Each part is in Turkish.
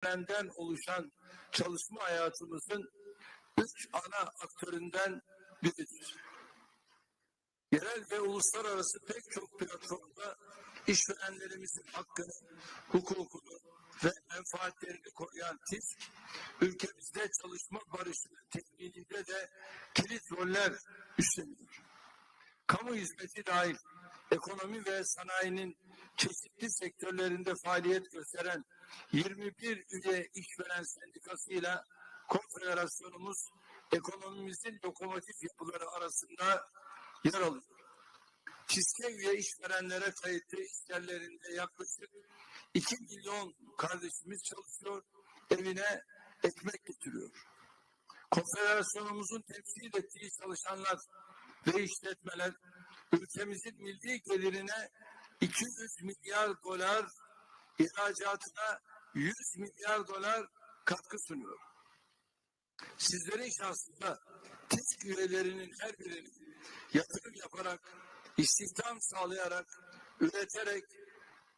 işverenden oluşan çalışma hayatımızın üç ana aktöründen biridir. Yerel ve uluslararası pek çok platformda işverenlerimizin hakkını, hukukunu ve menfaatlerini koruyan TİSK, ülkemizde çalışma barışının temininde de kilit roller üstleniyor. Kamu hizmeti dahil ekonomi ve sanayinin çeşitli sektörlerinde faaliyet gösteren 21 üye işveren sendikasıyla konfederasyonumuz ekonomimizin lokomotif yapıları arasında yer alıyor. TİSK'e üye işverenlere kayıtlı iş yerlerinde yaklaşık 2 milyon kardeşimiz çalışıyor, evine ekmek getiriyor. Konfederasyonumuzun temsil ettiği çalışanlar ve işletmeler ülkemizin milli gelirine 200 milyar dolar, ihracatına 100 milyar dolar katkı sunuyor. Sizlerin şahsında TİSK üyelerinin her birinin yatırım yaparak, istihdam sağlayarak, üreterek,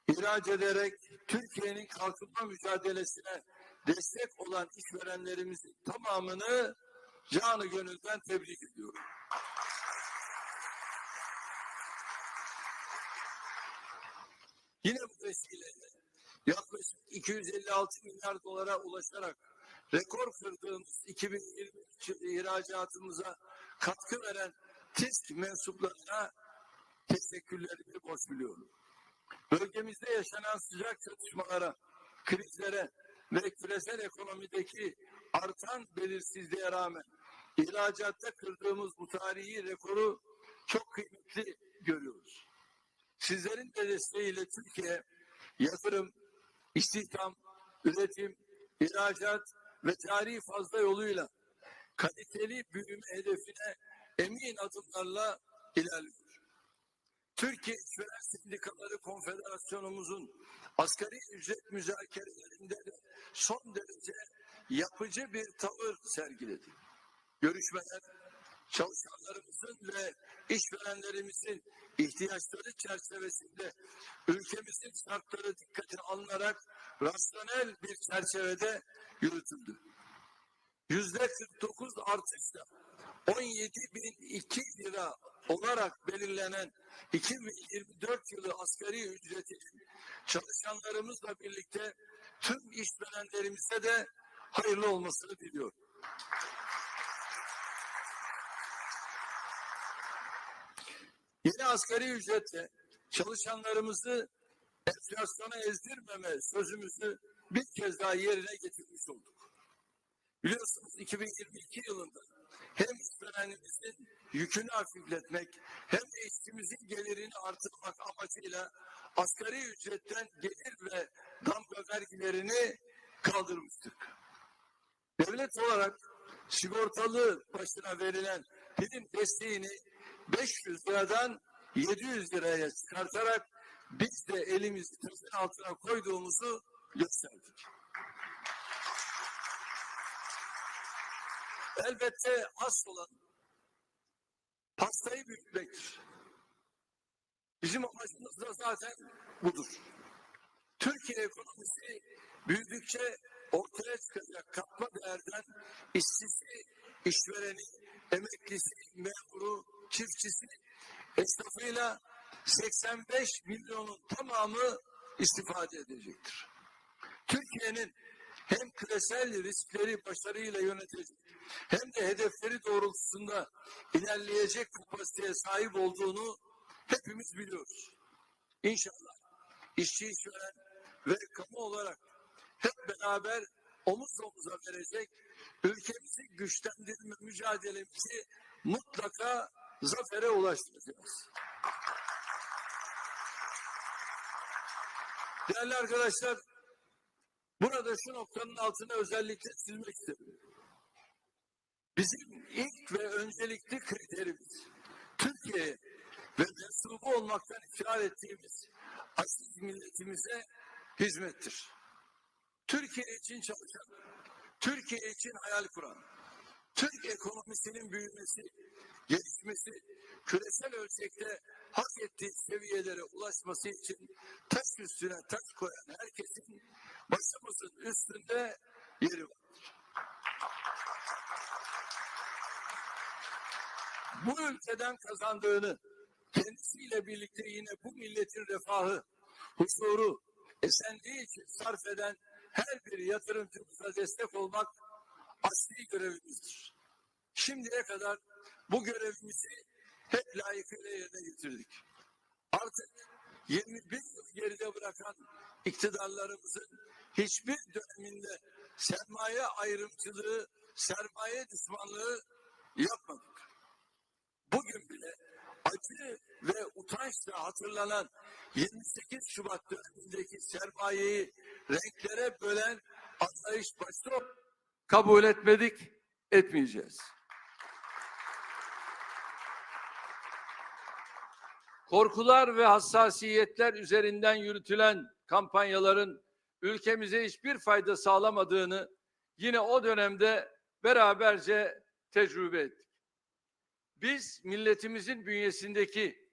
ihraç ederek Türkiye'nin kalkınma mücadelesine destek olan işverenlerimizin tamamını canı gönülden tebrik ediyorum. Yine bu vesileyle yaklaşık 256 milyar dolara ulaşarak rekor kırdığımız 2023 yılı ihracatımıza katkı veren TİSK mensuplarına teşekkürlerimi borç biliyorum. Bölgemizde yaşanan sıcak çatışmalara, krizlere ve küresel ekonomideki artan belirsizliğe rağmen ihracatta kırdığımız bu tarihi rekoru çok kıymetli görüyoruz. Sizlerin de desteğiyle Türkiye yatırım, istihdam, üretim, ihracat ve tarihi fazla yoluyla kaliteli büyüme hedefine emin adımlarla ilerliyor. Türkiye İşveren Sendikaları Konfederasyonumuzun asgari ücret müzakerelerinde de son derece yapıcı bir tavır sergiledi. Görüşmeler çalışanlarımızın ve işverenlerimizin ihtiyaçları çerçevesinde ülkemizin şartları dikkate alınarak rasyonel bir çerçevede yürütüldü. Yüzde 49 artışla 17.002 lira olarak belirlenen 2024 yılı asgari ücreti çalışanlarımızla birlikte tüm işverenlerimize de hayırlı olmasını diliyorum. Yeni asgari ücretle çalışanlarımızı enflasyona ezdirmeme sözümüzü bir kez daha yerine getirmiş olduk. Biliyorsunuz 2022 yılında hem işverenimizin yükünü hafifletmek hem de işçimizin gelirini artırmak amacıyla asgari ücretten gelir ve damga vergilerini kaldırmıştık. Devlet olarak sigortalı başına verilen prim desteğini 500 liradan 700 liraya çıkartarak biz de elimizi taşın altına koyduğumuzu gösterdik. Elbette asıl olan pastayı büyütmektir. Bizim amacımız da zaten budur. Türkiye ekonomisi büyüdükçe ortaya çıkacak katma değerden işçisi, işvereni, emeklisi, memuru, çiftçisi, esnafıyla 85 milyonun tamamı istifade edecektir. Türkiye'nin hem küresel riskleri başarıyla yönetecek hem de hedefleri doğrultusunda ilerleyecek kapasiteye sahip olduğunu hepimiz biliyoruz. İnşallah işçi işveren ve kamu olarak hep beraber omuz omuza verecek ülkemizi güçlendirme mücadelemizi mutlaka zafere ulaştıracağız. Değerli arkadaşlar, burada şu noktanın altına özellikle istedim. Bizim ilk ve öncelikli kriterimiz Türkiye'ye ve mensubu olmaktan iftar ettiğimiz aziz milletimize hizmettir. Türkiye için çalışan, Türkiye için hayal kuran, Türk ekonomisinin büyümesi, gelişmesi, küresel ölçekte hak ettiği seviyelere ulaşması için taş üstüne taş koyan herkesin başımızın üstünde yeri var. Bu ülkeden kazandığını kendisiyle birlikte yine bu milletin refahı, huzuru, esenliği için sarf eden her bir yatırımcımıza destek olmak asli görevimizdir. Şimdiye kadar bu görevimizi hep layıkıyla yerine getirdik. Artık 21 yıl geride bırakan iktidarlarımızın hiçbir döneminde sermaye ayrımcılığı, sermaye düşmanlığı yapmadık. Bugün bile acı ve utançla hatırlanan 28 Şubat dönemindeki sermayeyi renklere bölen anlayış başta kabul etmedik, etmeyeceğiz. Korkular ve hassasiyetler üzerinden yürütülen kampanyaların ülkemize hiçbir fayda sağlamadığını yine o dönemde beraberce tecrübe ettik. Biz milletimizin bünyesindeki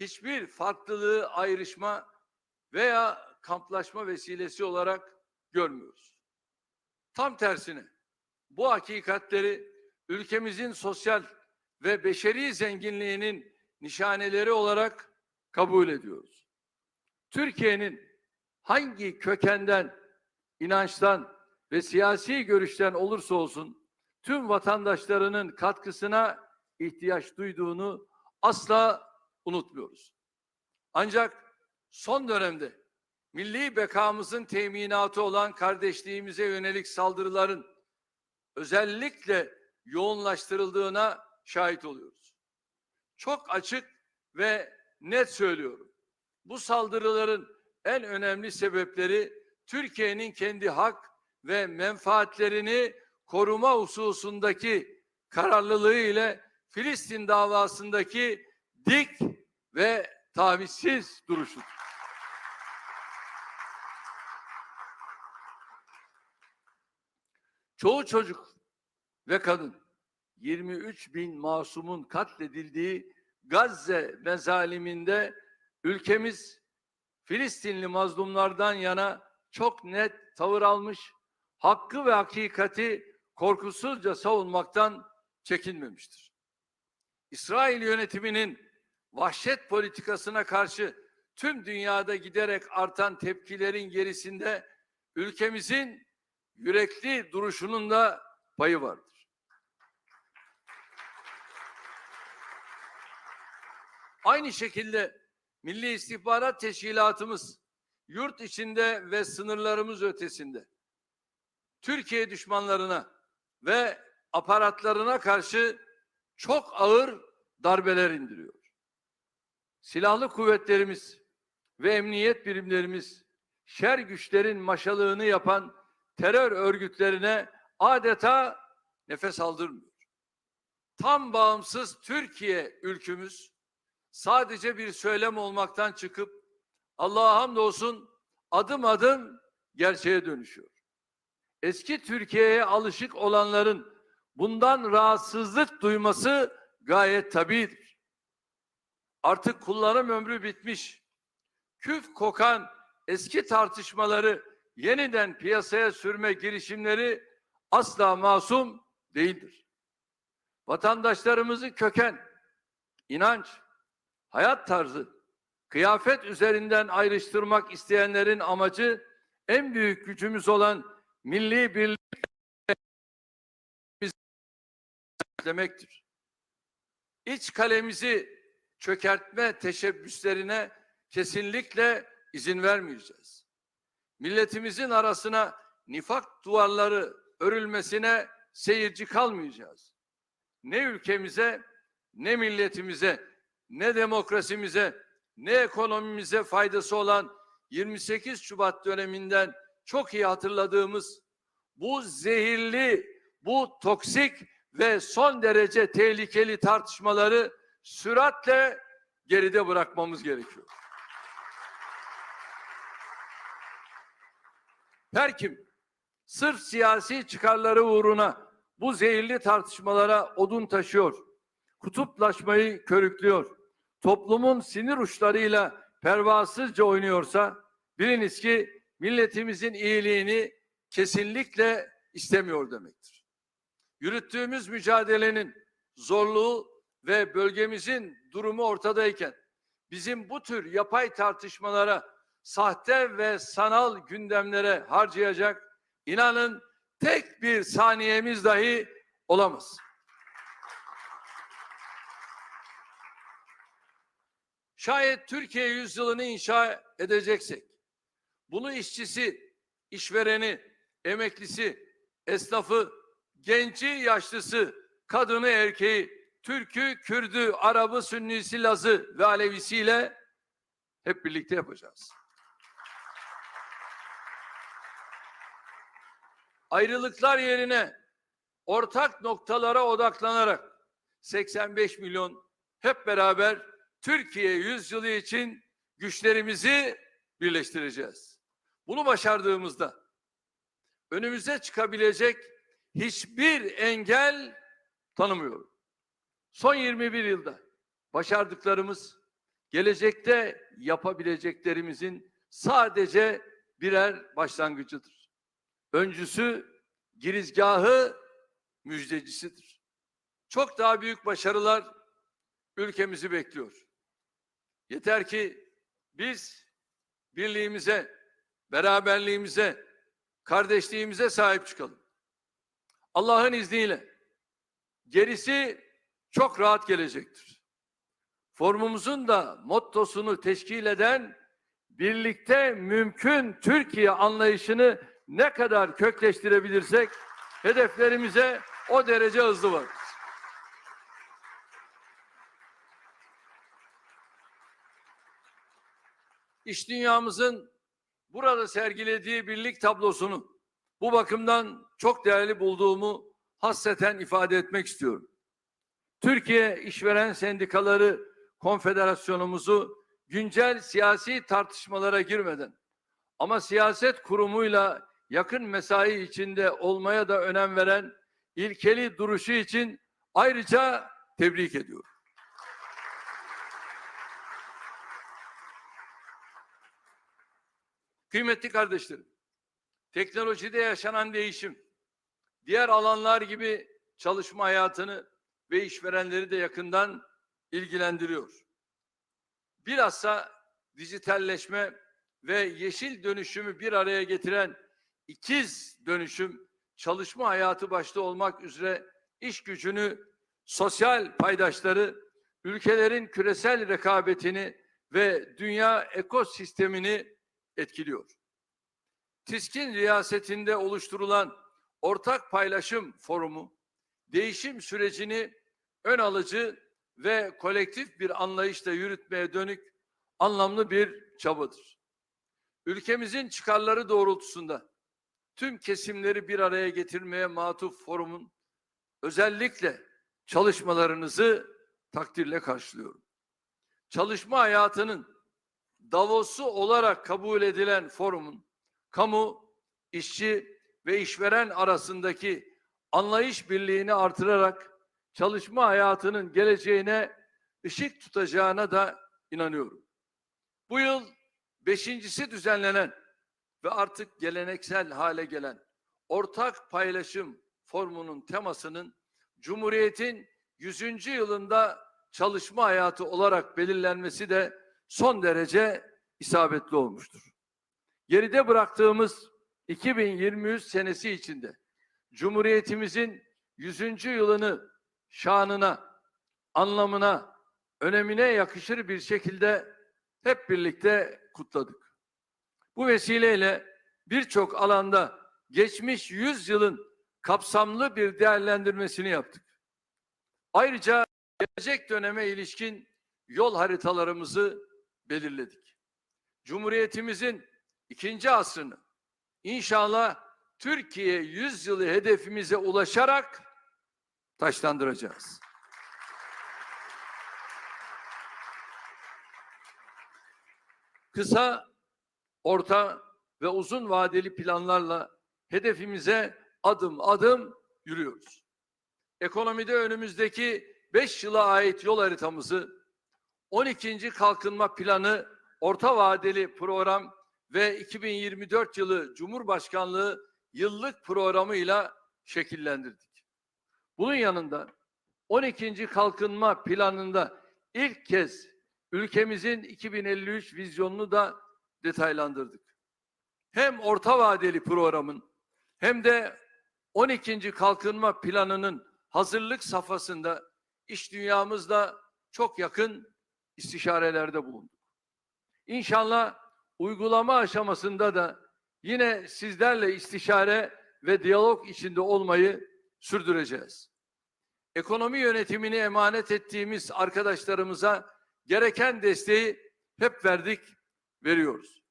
hiçbir farklılığı ayrışma veya kamplaşma vesilesi olarak görmüyoruz. Tam tersine bu hakikatleri ülkemizin sosyal ve beşeri zenginliğinin nişaneleri olarak kabul ediyoruz. Türkiye'nin hangi kökenden, inançtan ve siyasi görüşten olursa olsun tüm vatandaşlarının katkısına ihtiyaç duyduğunu asla unutmuyoruz. Ancak son dönemde milli bekamızın teminatı olan kardeşliğimize yönelik saldırıların özellikle yoğunlaştırıldığına şahit oluyoruz. Çok açık ve net söylüyorum. Bu saldırıların en önemli sebepleri Türkiye'nin kendi hak ve menfaatlerini koruma hususundaki kararlılığı ile Filistin davasındaki dik ve tavizsiz duruşudur. Çoğu çocuk ve kadın 23 bin masumun katledildiği Gazze mezaliminde ülkemiz Filistinli mazlumlardan yana çok net tavır almış, hakkı ve hakikati korkusuzca savunmaktan çekinmemiştir. İsrail yönetiminin vahşet politikasına karşı tüm dünyada giderek artan tepkilerin gerisinde ülkemizin yürekli duruşunun da payı vardır. Aynı şekilde Milli İstihbarat Teşkilatımız yurt içinde ve sınırlarımız ötesinde Türkiye düşmanlarına ve aparatlarına karşı çok ağır darbeler indiriyor. Silahlı kuvvetlerimiz ve emniyet birimlerimiz şer güçlerin maşalığını yapan terör örgütlerine adeta nefes aldırmıyor. Tam bağımsız Türkiye ülkümüz sadece bir söylem olmaktan çıkıp Allah'a hamdolsun adım adım gerçeğe dönüşüyor. Eski Türkiye'ye alışık olanların bundan rahatsızlık duyması gayet tabidir. Artık kullanım ömrü bitmiş. Küf kokan eski tartışmaları yeniden piyasaya sürme girişimleri asla masum değildir. Vatandaşlarımızı köken, inanç, hayat tarzı, kıyafet üzerinden ayrıştırmak isteyenlerin amacı en büyük gücümüz olan milli birlik demektir. İç kalemizi çökertme teşebbüslerine kesinlikle izin vermeyeceğiz. Milletimizin arasına nifak duvarları örülmesine seyirci kalmayacağız. Ne ülkemize, ne milletimize, ne demokrasimize, ne ekonomimize faydası olan 28 Şubat döneminden çok iyi hatırladığımız bu zehirli, bu toksik ve son derece tehlikeli tartışmaları süratle geride bırakmamız gerekiyor. Her kim sırf siyasi çıkarları uğruna bu zehirli tartışmalara odun taşıyor. Kutuplaşmayı körüklüyor. Toplumun sinir uçlarıyla pervasızca oynuyorsa biliniz ki milletimizin iyiliğini kesinlikle istemiyor demektir. Yürüttüğümüz mücadelenin zorluğu ve bölgemizin durumu ortadayken bizim bu tür yapay tartışmalara, sahte ve sanal gündemlere harcayacak inanın tek bir saniyemiz dahi olamaz. Şayet Türkiye yüzyılını inşa edeceksek, bunu işçisi, işvereni, emeklisi, esnafı, genci, yaşlısı, kadını, erkeği, Türk'ü, Kürd'ü, Arap'ı, Sünnisi, Laz'ı ve Alevisiyle hep birlikte yapacağız. Ayrılıklar yerine ortak noktalara odaklanarak 85 milyon hep beraber Türkiye yüzyılı için güçlerimizi birleştireceğiz. Bunu başardığımızda önümüze çıkabilecek hiçbir engel tanımıyorum. Son 21 yılda başardıklarımız gelecekte yapabileceklerimizin sadece birer başlangıcıdır. Öncüsü, girizgahı, müjdecisidir. Çok daha büyük başarılar ülkemizi bekliyor. Yeter ki biz birliğimize, beraberliğimize, kardeşliğimize sahip çıkalım. Allah'ın izniyle gerisi çok rahat gelecektir. Formumuzun da mottosunu teşkil eden birlikte mümkün Türkiye anlayışını ne kadar kökleştirebilirsek hedeflerimize o derece hızlı varız. İş dünyamızın burada sergilediği birlik tablosunu bu bakımdan çok değerli bulduğumu hasreten ifade etmek istiyorum. Türkiye İşveren Sendikaları Konfederasyonumuzu güncel siyasi tartışmalara girmeden ama siyaset kurumuyla yakın mesai içinde olmaya da önem veren ilkeli duruşu için ayrıca tebrik ediyorum. Kıymetli kardeşlerim, teknolojide yaşanan değişim, diğer alanlar gibi çalışma hayatını ve işverenleri de yakından ilgilendiriyor. Bilhassa dijitalleşme ve yeşil dönüşümü bir araya getiren ikiz dönüşüm çalışma hayatı başta olmak üzere iş gücünü, sosyal paydaşları, ülkelerin küresel rekabetini ve dünya ekosistemini etkiliyor. TİSK'in riyasetinde oluşturulan Ortak Paylaşım Forumu, değişim sürecini ön alıcı ve kolektif bir anlayışla yürütmeye dönük anlamlı bir çabadır. Ülkemizin çıkarları doğrultusunda tüm kesimleri bir araya getirmeye matuf forumun özellikle çalışmalarınızı takdirle karşılıyorum. Çalışma hayatının Davos'u olarak kabul edilen forumun kamu, işçi ve işveren arasındaki anlayış birliğini artırarak çalışma hayatının geleceğine ışık tutacağına da inanıyorum. Bu yıl beşincisi düzenlenen ve artık geleneksel hale gelen ortak paylaşım formunun temasının Cumhuriyet'in 100. yılında çalışma hayatı olarak belirlenmesi de son derece isabetli olmuştur. Geride bıraktığımız 2023 senesi içinde Cumhuriyetimizin 100. yılını şanına, anlamına, önemine yakışır bir şekilde hep birlikte kutladık. Bu vesileyle birçok alanda geçmiş 100 yılın kapsamlı bir değerlendirmesini yaptık. Ayrıca gelecek döneme ilişkin yol haritalarımızı belirledik. Cumhuriyetimizin ikinci asrını inşallah Türkiye 100 yılı hedefimize ulaşarak taşlandıracağız. Kısa, orta ve uzun vadeli planlarla hedefimize adım adım yürüyoruz. ekonomide önümüzdeki 5 yıla ait yol haritamızı 12. Kalkınma Planı orta vadeli program ve 2024 yılı Cumhurbaşkanlığı yıllık programıyla şekillendirdik. Bunun yanında 12. Kalkınma Planı'nda ilk kez ülkemizin 2053 vizyonunu da detaylandırdık. Hem orta vadeli programın hem de 12. Kalkınma Planı'nın hazırlık safhasında iş dünyamızla çok yakın istişarelerde bulunduk. İnşallah uygulama aşamasında da yine sizlerle istişare ve diyalog içinde olmayı sürdüreceğiz. Ekonomi yönetimini emanet ettiğimiz arkadaşlarımıza gereken desteği hep verdik, veriyoruz.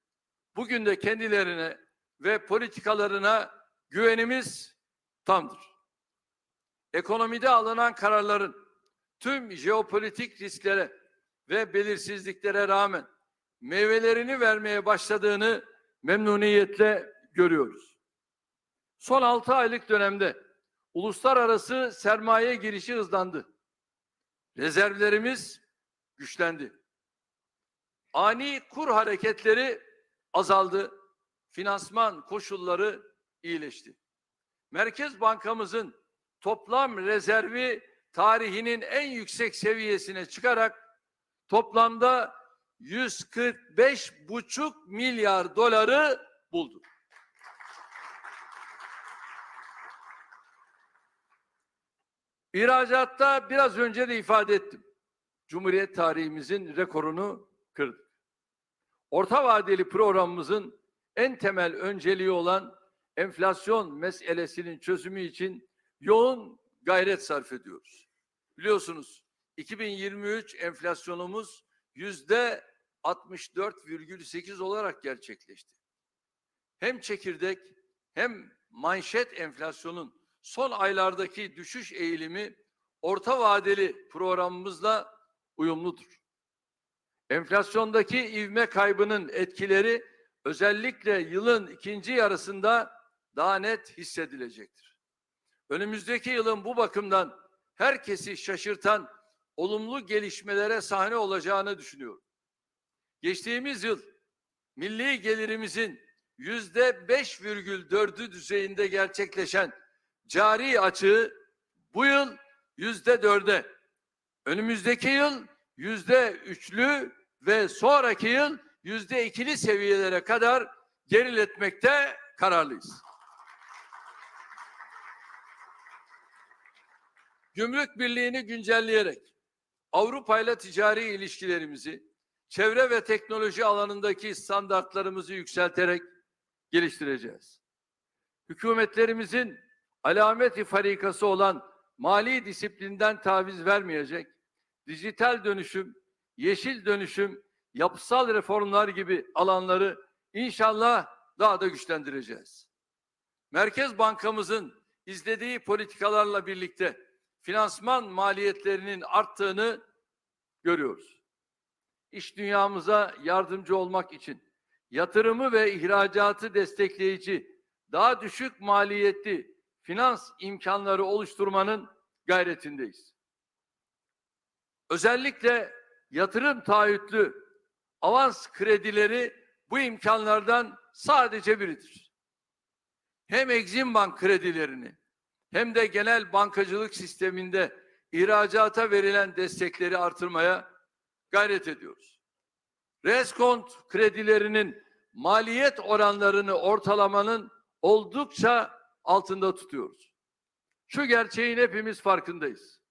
Bugün de kendilerine ve politikalarına güvenimiz tamdır. Ekonomide alınan kararların tüm jeopolitik risklere ve belirsizliklere rağmen meyvelerini vermeye başladığını memnuniyetle görüyoruz. Son 6 aylık dönemde uluslararası sermaye girişi hızlandı. Rezervlerimiz güçlendi. Ani kur hareketleri azaldı. Finansman koşulları iyileşti. Merkez Bankamızın toplam rezervi tarihinin en yüksek seviyesine çıkarak toplamda 145,5 milyar doları buldu. İhracatta biraz önce de ifade ettim. Cumhuriyet tarihimizin rekorunu kırdık. Orta vadeli programımızın en temel önceliği olan enflasyon meselesinin çözümü için yoğun gayret sarf ediyoruz. Biliyorsunuz 2023 enflasyonumuz yüzde 64,8 olarak gerçekleşti. Hem çekirdek hem manşet enflasyonun son aylardaki düşüş eğilimi orta vadeli programımızla uyumludur. Enflasyondaki ivme kaybının etkileri özellikle yılın ikinci yarısında daha net hissedilecektir. Önümüzdeki yılın bu bakımdan herkesi şaşırtan olumlu gelişmelere sahne olacağını düşünüyorum. Geçtiğimiz yıl milli gelirimizin yüzde 5,4'ü düzeyinde gerçekleşen cari açığı bu yıl yüzde dörde, önümüzdeki yıl yüzde üçlü ve sonraki yıl yüzde ikili seviyelere kadar geriletmekte kararlıyız. Gümrük Birliği'ni güncelleyerek Avrupa ile ticari ilişkilerimizi çevre ve teknoloji alanındaki standartlarımızı yükselterek geliştireceğiz. Hükümetlerimizin alameti farikası olan mali disiplinden taviz vermeyecek, dijital dönüşüm, yeşil dönüşüm, yapısal reformlar gibi alanları inşallah daha da güçlendireceğiz. Merkez Bankamızın izlediği politikalarla birlikte finansman maliyetlerinin arttığını görüyoruz. İş dünyamıza yardımcı olmak için yatırımı ve ihracatı destekleyici, daha düşük maliyetli finans imkanları oluşturmanın gayretindeyiz. Özellikle yatırım taahhütlü avans kredileri bu imkanlardan sadece biridir. Hem Exim Bank kredilerini hem de genel bankacılık sisteminde ihracata verilen destekleri artırmaya gayret ediyoruz. Reskont kredilerinin maliyet oranlarını ortalamanın oldukça altında tutuyoruz. Şu gerçeğin hepimiz farkındayız.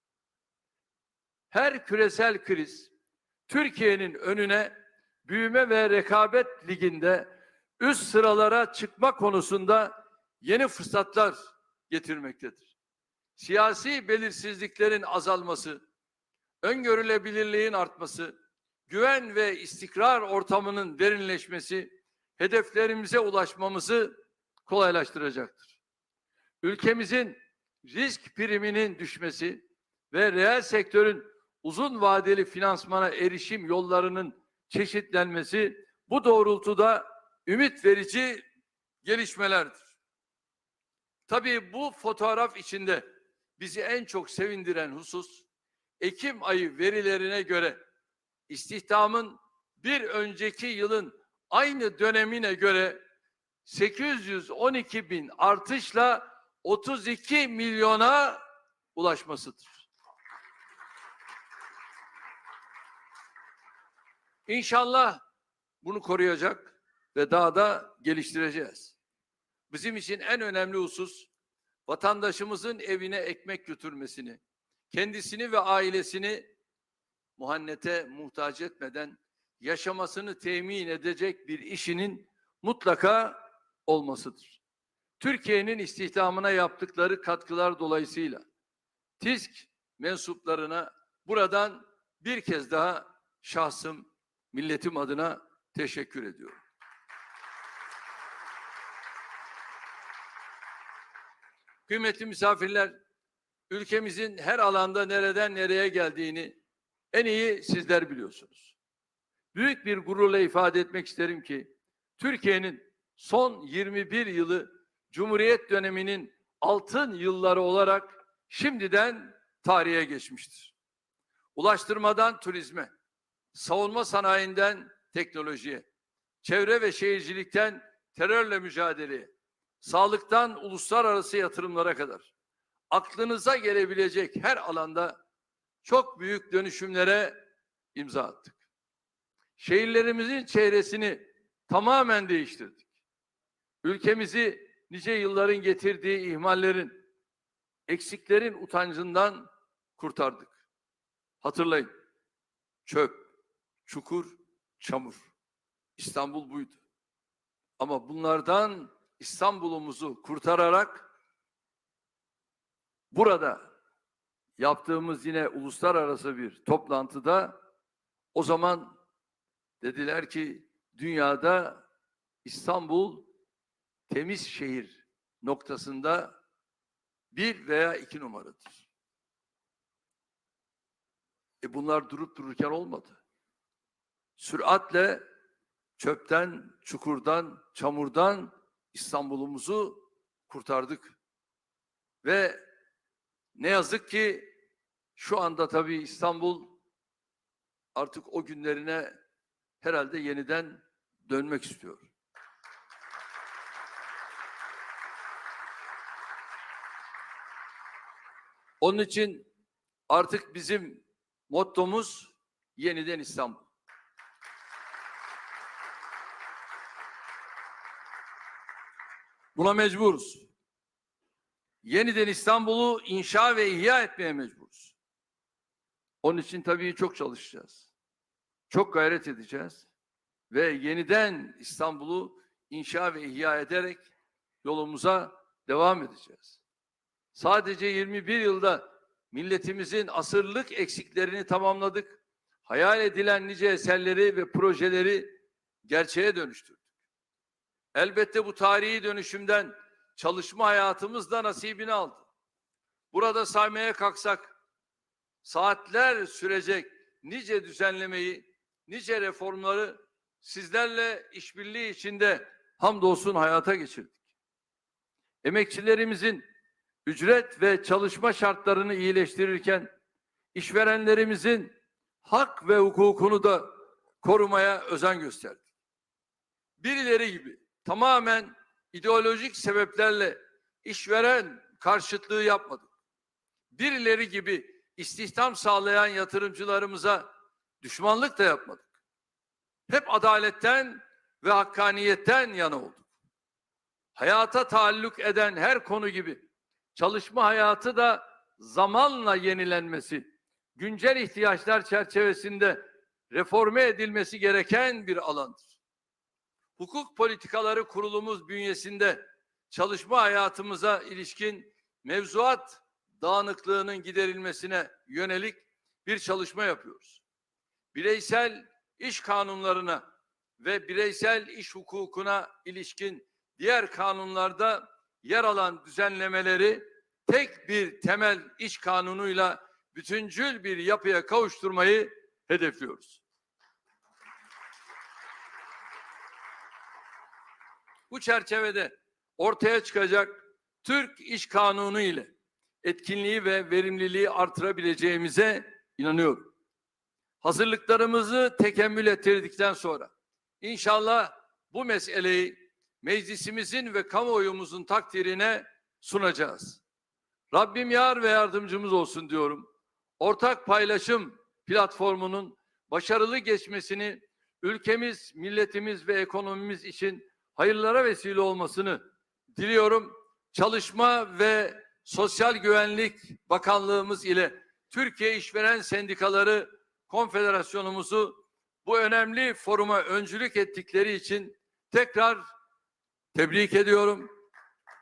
Her küresel kriz Türkiye'nin önüne büyüme ve rekabet liginde üst sıralara çıkma konusunda yeni fırsatlar getirmektedir. Siyasi belirsizliklerin azalması, öngörülebilirliğin artması, güven ve istikrar ortamının derinleşmesi hedeflerimize ulaşmamızı kolaylaştıracaktır. Ülkemizin risk priminin düşmesi ve reel sektörün uzun vadeli finansmana erişim yollarının çeşitlenmesi bu doğrultuda ümit verici gelişmelerdir. Tabii bu fotoğraf içinde bizi en çok sevindiren husus Ekim ayı verilerine göre istihdamın bir önceki yılın aynı dönemine göre 812 bin artışla 32 milyona ulaşmasıdır. İnşallah bunu koruyacak ve daha da geliştireceğiz. Bizim için en önemli husus vatandaşımızın evine ekmek götürmesini, kendisini ve ailesini muhannete muhtaç etmeden yaşamasını temin edecek bir işinin mutlaka olmasıdır. Türkiye'nin istihdamına yaptıkları katkılar dolayısıyla TİSK mensuplarına buradan bir kez daha şahsım, milletim adına teşekkür ediyorum. Kıymetli misafirler, ülkemizin her alanda nereden nereye geldiğini en iyi sizler biliyorsunuz. Büyük bir gururla ifade etmek isterim ki Türkiye'nin son 21 yılı Cumhuriyet döneminin altın yılları olarak şimdiden tarihe geçmiştir. Ulaştırmadan turizme, savunma sanayinden teknolojiye, çevre ve şehircilikten terörle mücadeleye, sağlıktan uluslararası yatırımlara kadar aklınıza gelebilecek her alanda çok büyük dönüşümlere imza attık. Şehirlerimizin çevresini tamamen değiştirdik. Ülkemizi nice yılların getirdiği ihmallerin, eksiklerin utancından kurtardık. Hatırlayın. Çöp, çukur, çamur. İstanbul buydu. Ama bunlardan İstanbul'umuzu kurtararak burada yaptığımız yine uluslararası bir toplantıda o zaman dediler ki dünyada İstanbul temiz şehir noktasında bir veya iki numaradır. E bunlar durup dururken olmadı. Süratle çöpten, çukurdan, çamurdan İstanbul'umuzu kurtardık. Ve ne yazık ki şu anda tabii İstanbul artık o günlerine herhalde yeniden dönmek istiyor. Onun için artık bizim mottomuz yeniden İstanbul. Buna mecburuz. Yeniden İstanbul'u inşa ve ihya etmeye mecburuz. Onun için tabii çok çalışacağız. Çok gayret edeceğiz. Ve yeniden İstanbul'u inşa ve ihya ederek yolumuza devam edeceğiz. Sadece 21 yılda milletimizin asırlık eksiklerini tamamladık. Hayal edilen nice eserleri ve projeleri gerçeğe dönüştürdük. Elbette bu tarihi dönüşümden çalışma hayatımız da nasibini aldı. Burada saymaya kalksak saatler sürecek nice düzenlemeyi, nice reformları sizlerle işbirliği içinde hamdolsun hayata geçirdik. Emekçilerimizin ücret ve çalışma şartlarını iyileştirirken işverenlerimizin hak ve hukukunu da korumaya özen gösterdik. Birileri gibi tamamen ideolojik sebeplerle işveren karşıtlığı yapmadık. Birileri gibi istihdam sağlayan yatırımcılarımıza düşmanlık da yapmadık. Hep adaletten ve hakkaniyetten yana olduk. Hayata taalluk eden her konu gibi çalışma hayatı da zamanla yenilenmesi, güncel ihtiyaçlar çerçevesinde reforme edilmesi gereken bir alandır. Hukuk politikaları kurulumuz bünyesinde çalışma hayatımıza ilişkin mevzuat dağınıklığının giderilmesine yönelik bir çalışma yapıyoruz. Bireysel iş kanunlarına ve bireysel iş hukukuna ilişkin diğer kanunlarda yer alan düzenlemeleri tek bir temel iş kanunuyla bütüncül bir yapıya kavuşturmayı hedefliyoruz. Bu çerçevede ortaya çıkacak Türk İş Kanunu ile etkinliği ve verimliliği artırabileceğimize inanıyorum. Hazırlıklarımızı tekemmül ettirdikten sonra inşallah bu meseleyi meclisimizin ve kamuoyumuzun takdirine sunacağız. Rabbim yar ve yardımcımız olsun diyorum. Ortak paylaşım platformunun başarılı geçmesini ülkemiz, milletimiz ve ekonomimiz için hayırlara vesile olmasını diliyorum. Çalışma ve Sosyal Güvenlik Bakanlığımız ile Türkiye İşveren Sendikaları Konfederasyonumuzu bu önemli foruma öncülük ettikleri için tekrar tebrik ediyorum.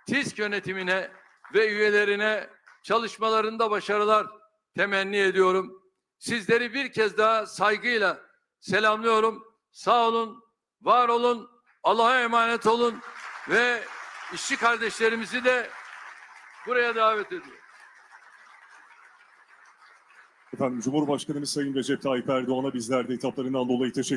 TİSK yönetimine ve üyelerine çalışmalarında başarılar temenni ediyorum. Sizleri bir kez daha saygıyla selamlıyorum. Sağ olun, var olun, Allah'a emanet olun ve işçi kardeşlerimizi de buraya davet ediyorum. Efendim Cumhurbaşkanımız Sayın Recep Tayyip Erdoğan'a bizler de hitaplarından dolayı teşekkür